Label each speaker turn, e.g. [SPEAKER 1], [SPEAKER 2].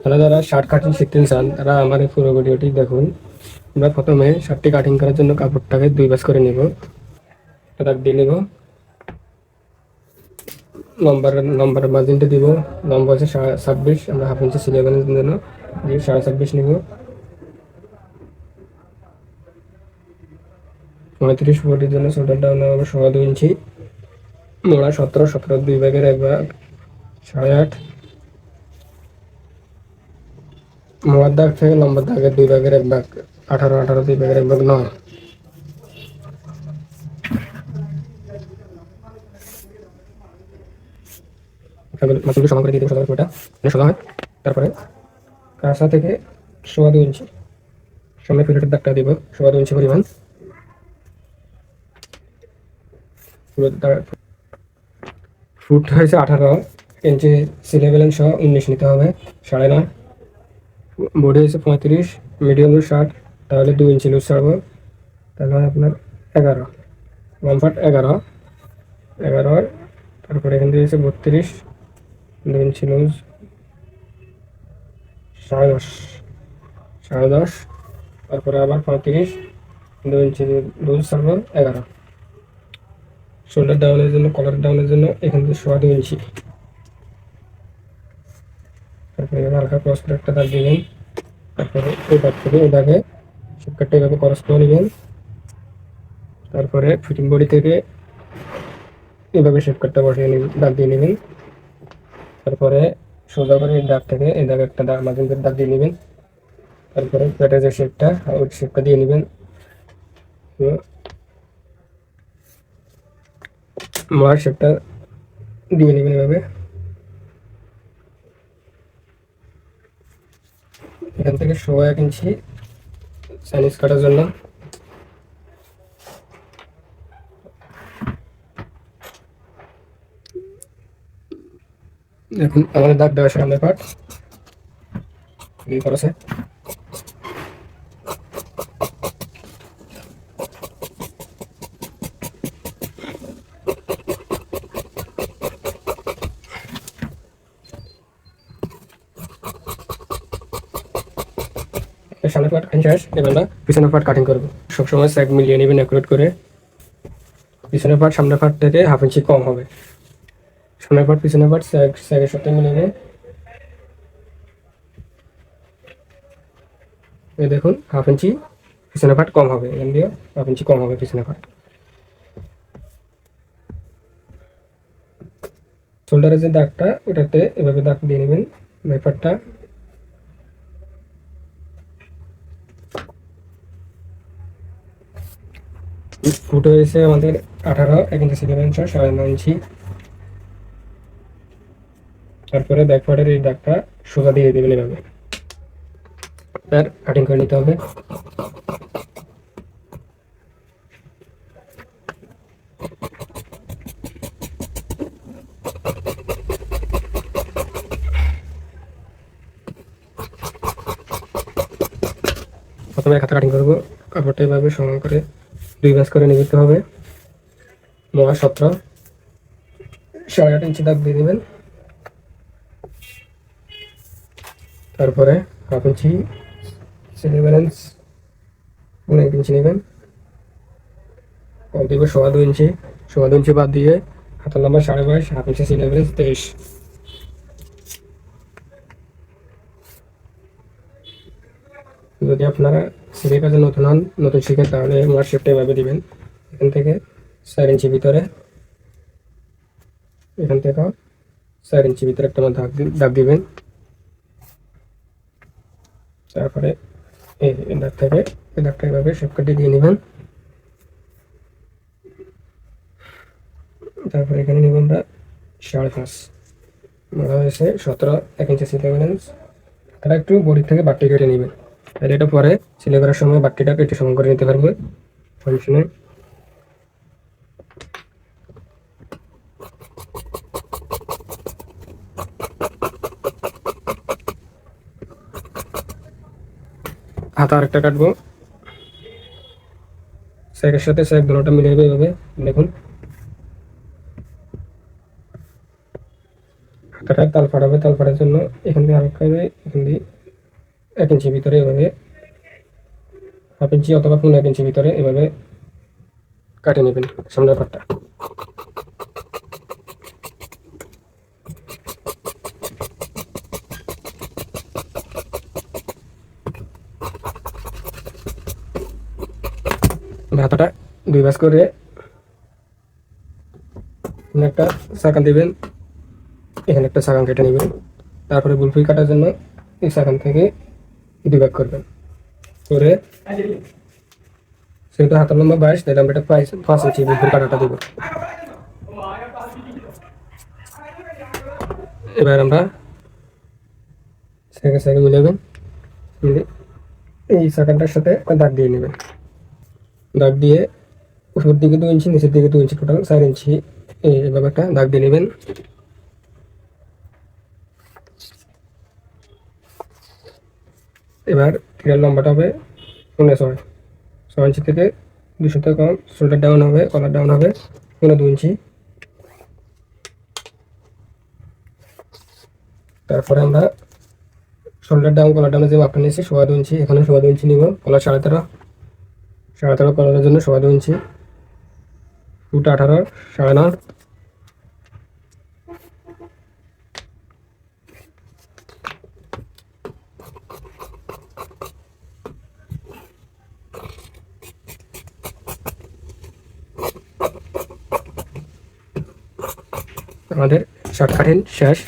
[SPEAKER 1] তাহলে যারা shirt cutting শিখতে চান, তারা আমার এই পুরো ভিডিওটি দেখুন। আমরা প্রথমে শার্টটি কাটিং করার জন্য কাপড়টাকে দুই ভাঁজ করে নিব। একটা দিয়ে নিব। নম্বর নম্বর মার্জিনটা দিব। নম্বর হচ্ছে ছাব্বিশ, আমরা হাফ ইঞ্চি সিলাই জন্য দিয়ে সাড়ে ছাব্বিশ নিব। পঁয়ত্রিশ ফুটের জন্য শোল্ডার ডাউন হবে সোয়া দুই ইঞ্চি। মোড়া সতেরো সতেরো দুই ব্যাগের এক ভাগ, সাড়ে আট। মোড়ার দাগ থেকে লম্বার দাগের দুই ভাগের এক ভাগ, আঠারো আঠারো দুই ভাগের এক ভাগ নয়। সোজা হয়। তারপরে কাঁচা থেকে সোয়া দুই ইঞ্চি। সামনে ফিলেটের দাগটা দিব, সোয়া দুই ইঞ্চি পরিমাণ। ফুট হয়েছে আঠারো ইঞ্চি সিলাই ব্যালেন্স সহ উনিশ নিতে হবে, সাড়ে নয়। বডি হয়েছে পঁয়ত্রিশ মিডিয়াম লুজ ষাট, তাহলে দু ইঞ্চি লুজ ছাড়বো তাহলে আপনার এগারো। কমফর্ট এগারো এগারো তারপরে এখান থেকে বত্রিশ দু ইঞ্চি লুজ সাড়ে দশ সাড়ে দশ, তারপরে আবার পঁয়ত্রিশ দু ইঞ্চি লুজ ছাড়বো এগারো। শোল্ডার ডাউনের জন্য কলার ডাউনের জন্য এখান থেকে সোয়া দু ইঞ্চি তারপরে এবার হালকা ক্রস করে একটা দাগ দিবেন তারপরে এই দাগ থেকে এই দাগে শিপকাটটা এভাবে ক্রস করে নেবেন। তারপরে ফিটিং বডি থেকে এভাবে শিপকাটটা বসিয়ে নেবেন, দাগ দিয়ে নেবেন। তারপরে সোজা করে এই দাগ থেকে এই দাগে একটা দাগ মাঝে দাগ দিয়ে নেবেন। তারপরে প্যাটের যে শেপটা ওই শেপটা দিয়ে নেবেন। মার শেপটা দিয়ে নেবেন এভাবে এখান থেকে সোয়া কিনছি চাইনিজ কাটার জন্য। এখন আমাদের দাগ দেওয়া সামনে পাট করেছে সামনে পার্ট কাটিং এবার আমরা পিছনের পার্ট কাটিং করব। সবসময় স্যাক মিলিয়ে নেবেন অ্যাকুরেট করে। পিছনের পার্ট সামনের পার্ট থেকে হাফ ইঞ্চি কম হবে। সামনের পার্ট পিছনের পার্ট স্যাক স্যাকের সাথে মিলিয়ে এই দেখুন হাফ ইঞ্চি পিছনের পার্ট কম হবে। এখান দিয়ে হাফ ইঞ্চি কম হবে পিছনের পার্ট শোল্ডারের যে দাগটা, ওটাতে এভাবে দাগ দিয়ে নেবেন। ব্যাপারটা ফুট হয়েছে আমাদের আঠারো এক ইঞ্চি সাড়ে নয় ইঞ্চি। তারপরে ব্যাকওয়ার্ডের এই দাগটা সোজা দিয়ে দেবেন এভাবে। তার কাটিং করে নিতে হবে। প্রথমে এক হাতে কাটিং করব, কাপড়টা এভাবে সমান করে। দুই ভাঁজ করে নিতে হবে। মোয়া সতেরো। সাড়ে আট ইঞ্চি দাগ দিয়ে দেবেন। তারপরে হাফ ইঞ্চি ব্যালেন্স পনেরো এক ইঞ্চি নেবেন। দিব সোয়া দু ইঞ্চি। সোয়া দু ইঞ্চি বাদ দিয়ে হাতের লম্বা সাড়ে বাইশ, হাফ ইঞ্চি সিলি ব্যালেন্স তেইশ। যদি আপনারা সিলের কাজে নতুন হন, নতুন শিখেন, তাহলে আমার শেপটা এভাবে দিবেন। এখান থেকে চার ইঞ্চি ভিতরে, এখান থেকে চার ইঞ্চি ভিতরে একটা আমার দাগ দাগ দিবেন। তারপরে এই দাগ থেকে এই দাগটা এভাবে শেপ কাটিয়ে দিয়ে নেবেন। তারপরে এখানে নেব আমরা সাড়ে পাঁচ মনে হয়েছে সতেরো, এক ইঞ্চি সিলে ব্যালেন্স তারা একটু বডি থেকে বাট্টি কেটে নেবেন। তাহলে এটা পরে সিলে করার সময় বাট্টিটা কেটে সমান করে নিতে পারবে। ফাংশনে হাত আরেকটা কাটবো। স্যাকের সাথে স্যাক দুটোটা মিলে যাবে এভাবে দেখুন। হাতাটা তাল ফাটাবে, তাল ফাটার জন্য এখান থেকে আরেকটা এখান দিয়ে এক ইঞ্চি ভিতরে এভাবে, হাফ ইঞ্চি অথবা পনেরো এক ইঞ্চি ভিতরে এভাবে কাটে নেবেন সামনের পাটটা। ভাতাটা দুই ভাঁজ করে একটা সাকান দিবেন, এখানে একটা সাকান কেটে নেবেন। তারপরে বুলফুই কাটার জন্য এই সাকান থেকে দুই ভাগ করবেন। করে সেহেতু হাতের লম্বা বাইশ তাহলে আমরা এটা পাঁচ ইঞ্চি বুলফুই কাটাটা দেবো। এবার আমরা সেকে সেকে মিলাবেন। মিলে এই সাকানটার সাথে দাগ দিয়ে নেবেন। দাগ দিয়ে উপর দিকে দু ইঞ্চি, নিচের দিকে দু ইঞ্চি টোটাল চার ইঞ্চি এই এভাবে একটা দাগ দিয়ে নেবেন। এবার ফিরার লম্বাটা হবে পনেরো ছয়। ছয় ইঞ্চি থেকে দুশো থেকে কম, শোল্ডার ডাউন হবে কলার ডাউন হবে পনেরো দু ইঞ্চি। তারপরে আমরা শোল্ডার ডাউন কলার ডাউনে যে মাপটা নিয়েছি, সোয়া দু ইঞ্চি, এখানে সোয়া দু ইঞ্চি নিব কলার সাড়ে তেরো। সাড়ে তেরো কলারের জন্য সোয়া দু ইঞ্চি। ফুট আঠারো, সাড়ে নয়। আমাদের শর্ট কাটিং শেষ